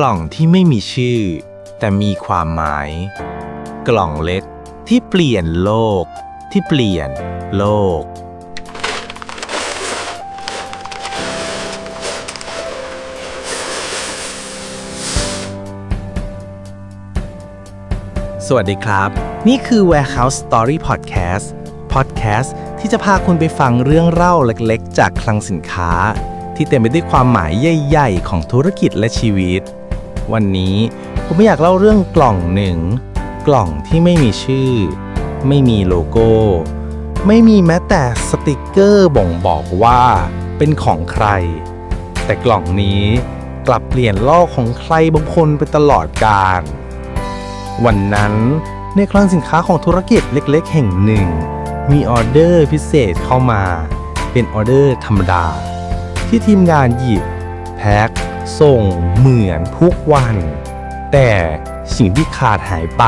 กล่องที่ไม่มีชื่อ แต่มีความหมาย กล่องเล็กที่เปลี่ยนโลก ที่เปลี่ยนโลก สวัสดีครับ นี่คือ Warehouse Story Podcast Podcast ที่จะพาคุณไปฟังเรื่องเล่าเล็กๆ จากคลังสินค้า ที่เต็มไปด้วยความหมายใหญ่ ๆ ของธุรกิจและชีวิต วันนี้ ผมไม่อยากเล่าเรื่องกล่องหนึ่ง กล่องที่ไม่มีชื่อ ไม่มีโลโก้ ไม่มีแม้แต่สติกเกอร์บ่งบอกว่าเป็นของใคร แต่กล่องนี้กลับเปลี่ยนโลกของใครบางคนไปตลอดกาลวันนั้นในคลังสินค้าของธุรกิจเล็กๆ แห่งหนึ่ง มีออเดอร์พิเศษเข้ามา เป็นออเดอร์ธรรมดา ที่ทีมงานหยิบ แพ็ค ส่งเหมือนทุกวัน แต่สิ่งที่ขาดหายไป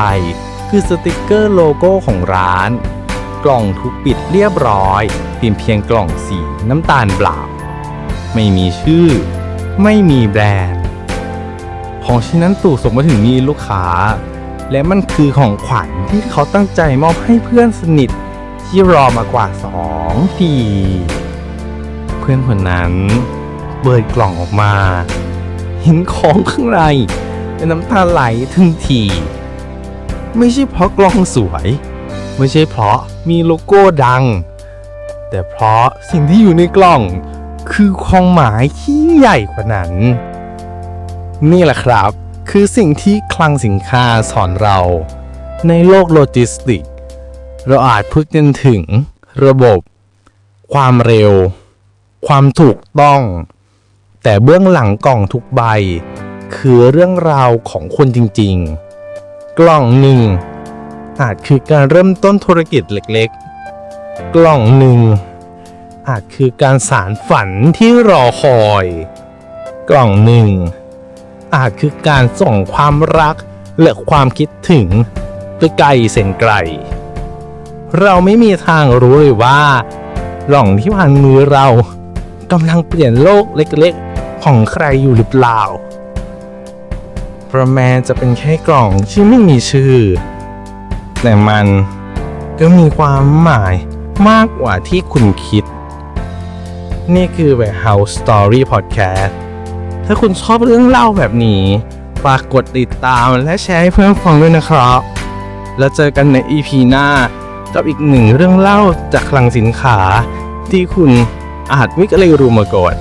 คือสติกเกอร์โลโก้ของร้าน กล่องถูกปิดเรียบร้อยเพียงเพียงกล่องสีน้ำตาลเปล่า ไม่มีชื่อ ไม่มีแบรนด์ ของชิ้นนั้นถูกส่งมาถึงมือลูกค้า และมันคือของขวัญที่เขาตั้งใจมอบให้เพื่อนสนิทที่รอมากว่าสองปี เพื่อนคนนั้นเปิดกล่องออกมา เห็นของข้างในเป็นน้ำตาไหลทึงที ไม่ใช่เพราะกล่องสวย ไม่ใช่เพราะมีโลโก้ดัง แต่เพราะสิ่งที่อยู่ในกล่อง คือความหมายที่ใหญ่กว่านั้น นี่แหละครับ คือสิ่งที่คลังสินค้าสอนเรา ในโลกโลจิสติก เราอาจพูดกันถึงระบบ ความเร็ว ความถูกต้อง แต่เบื้องหลังกล่องทุกใบ คือเรื่องราวของคนจริงๆ กล่องหนึ่งอาจคือการเริ่มต้นธุรกิจเล็กๆ กล่องหนึ่งอาจคือการสารฝันที่รอคอย กล่องหนึ่งอาจคือการส่งความรักและความคิดถึงไปไกลแสนไกล เราไม่มีทางรู้เลยว่า หล่องที่ผ่านมือเรากำลังเปลี่ยนโลกเล็กๆ ของใครอยู่หรือเปล่าเพราะแม้จะเป็นแค่กล่องที่ไม่มีชื่อ แต่มันก็มีความหมายมากกว่าที่คุณคิด นี่คือ Warehouse Story Podcast ถ้าคุณชอบเรื่องเล่าแบบนี้ ฝากกดติดตามและแชร์ให้เพื่อนฟังด้วยนะครับ แล้วเจอกันใน EP หน้ากับอีกหนึ่งเรื่องเล่าจากคลังสินค้า ที่คุณอาจไม่เคยรู้มาก่อน